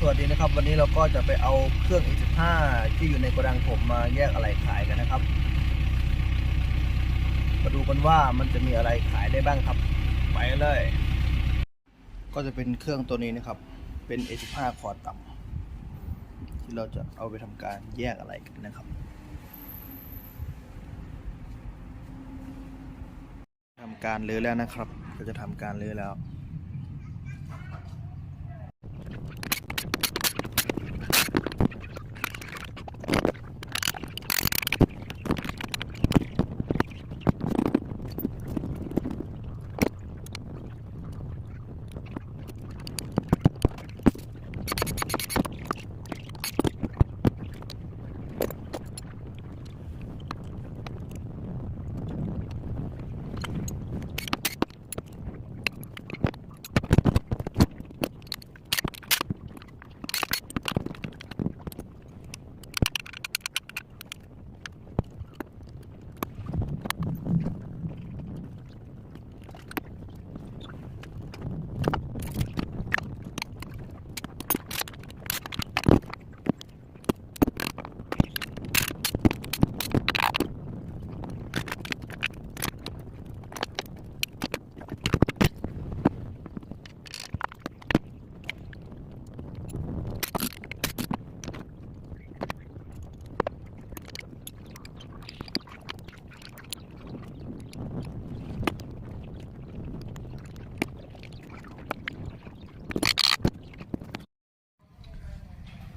สวัสดีนะครับวันนี้เราก็จะไปเอาเครื่อง A15 ที่อยู่ในโกดังผมมาแยกอะไรขายกันนะครับ มาดูกันว่ามันจะมีอะไรขายได้บ้างครับ ไปเลย ก็จะเป็นเครื่องตัวนี้นะครับ เป็น A15 คอต่ำที่เราจะเอาไปทำการแยกอะไรกันนะครับทำการรื้อแล้วนะครับเราจะทำการรื้อแล้ว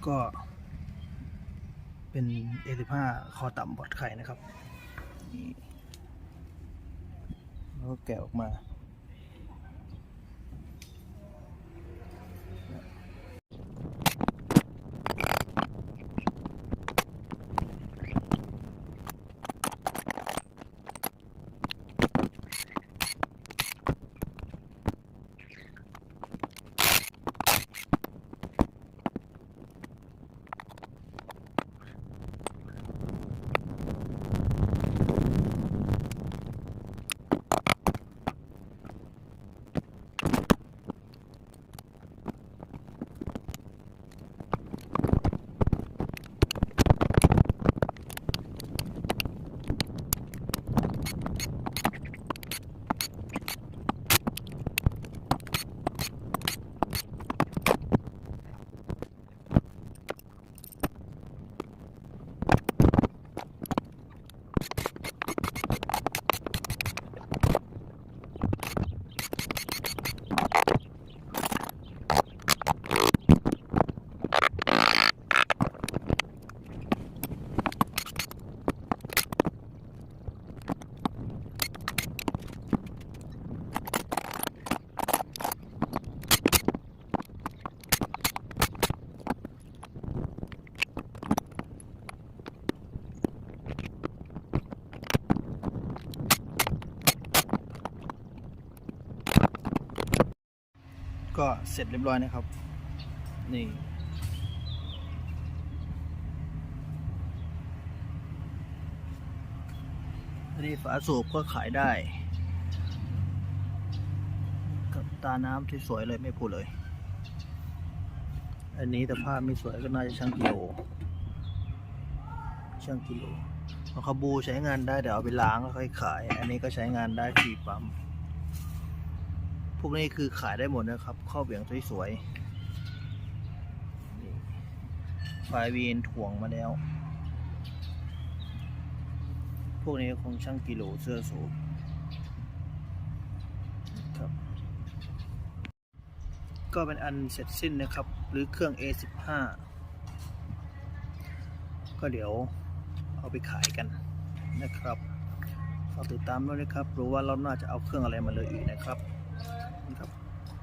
ก็เป็น A15 คอต่ำบอดไข่นะครับ แล้วก็แกะออกมา ก็เสร็จเรียบร้อยนะครับ นี่ นี่ฝาสูบก็ขายได้ กับตาน้ำที่สวยเลยไม่พูดเลย อันนี้แต่ภาพไม่สวยก็น่าจะช่างกิโล ช่างกิโลเอาคาบูใช้งานได้เดี๋ยวเอาไปล้างแล้วค่อยขาย อันนี้ก็ใช้งานได้ฟรีปั๊ม พวกนี้คือขายได้หมดนะครับ ข้าวเบี่ยงสวยๆนี่ไฟวีนถ่วงมาแล้ว พวกนี้คงช่างกิโลเสื้อสูบครับก็เป็นอันเสร็จสิ้นนะครับ หรือเครื่อง A15 ก็เดี๋ยวเอาไปขายกันนะครับฝากติดตามด้วยนะครับ รู้ว่าเราน่าจะเอาเครื่องอะไรมาเลยอีกนะครับ